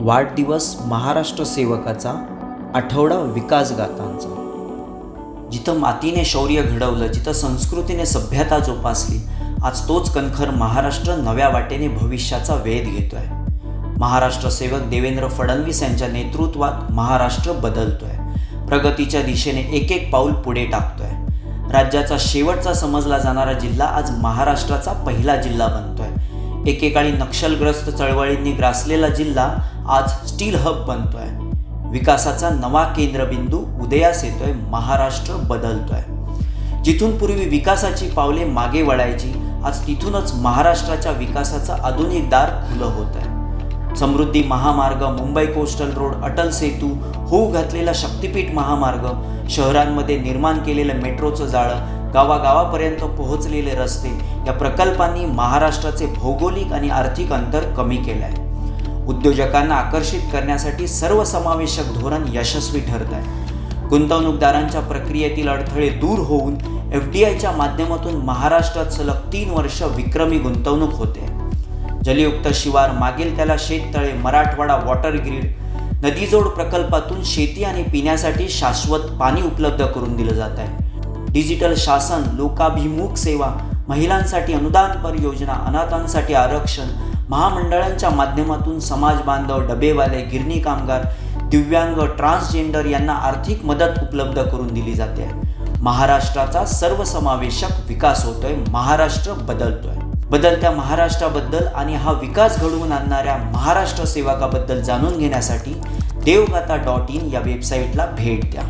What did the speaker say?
वाढदिवस महाराष्ट्र सेवकाचा आठवडा विकास गाथांचा जिथं मातीने शौर्य घडवलं जिथं संस्कृतीने सभ्यता जोपासली आज तोच कणखर महाराष्ट्र नव्या वाटेने भविष्याचा वेध घेतोय. महाराष्ट्र सेवक देवेंद्र फडणवीस यांच्या नेतृत्वात महाराष्ट्र बदलतोय. प्रगतीच्या दिशेने एक एक पाऊल पुढे टाकतोय. राज्याचा शेवटचा समजला जाणारा जिल्हा आज महाराष्ट्राचा पहिला जिल्हा बनतोय. एकेकाळी नक्षलग्रस्त चळवळींनी ग्रासलेला जिल्हा आज स्टील हब बनतोय. विकासाचा नवा केंद्रबिंदू उदयास येतोय महाराष्ट्र बदलतोय. जिथून पूर्वी विकासाची पावले मागे वळायची आज तिथूनच महाराष्ट्राच्या विकासाचं आधुनिक दार खुलं होत आहे समृद्धी महामार्ग मुंबई कोस्टल रोड अटल सेतू होऊ घातलेला शक्तिपीठ महामार्ग शहरांमध्ये निर्माण केलेलं मेट्रोचं जाळं गावागावापर्यंत पोहोचलेले रस्ते या प्रकल्पांनी महाराष्ट्राचे भौगोलिक आणि आर्थिक अंतर कमी केलं आहे उद्योजकांना आकर्षित करण्यासाठी सर्वसमावेशक धोरण यशस्वी ठरत आहे. गुंतवणूकदारांच्या प्रक्रियेतील अडथळे दूर होऊन एफ डी आयच्या माध्यमातून महाराष्ट्रात सलग तीन वर्ष विक्रमी गुंतवणूक होते. जलयुक्त शिवार मागील त्याला शेततळे मराठवाडा वॉटर ग्रीड नदीजोड प्रकल्पातून शेती आणि पिण्यासाठी शाश्वत पाणी उपलब्ध करून दिलं जात आहे. डिजिटल शासन लोकाभिमुख सेवा महिलांसाठी अनुदानपर योजना अनाथांसाठी आरक्षण महामंडळांच्या माध्यमातून समाज बांधव डबेवाले गिरणी कामगार दिव्यांग ट्रान्सजेंडर यांना आर्थिक मदत उपलब्ध करून दिली जाते. महाराष्ट्राचा सर्वसमावेशक विकास होतोय महाराष्ट्र बदलतोय. बदलत्या महाराष्ट्राबद्दल आणि हा विकास घडवून आणणाऱ्या महाराष्ट्र सेवकाबद्दल जाणून घेण्यासाठी देवगाता डॉट इन या वेबसाईटला भेट द्या.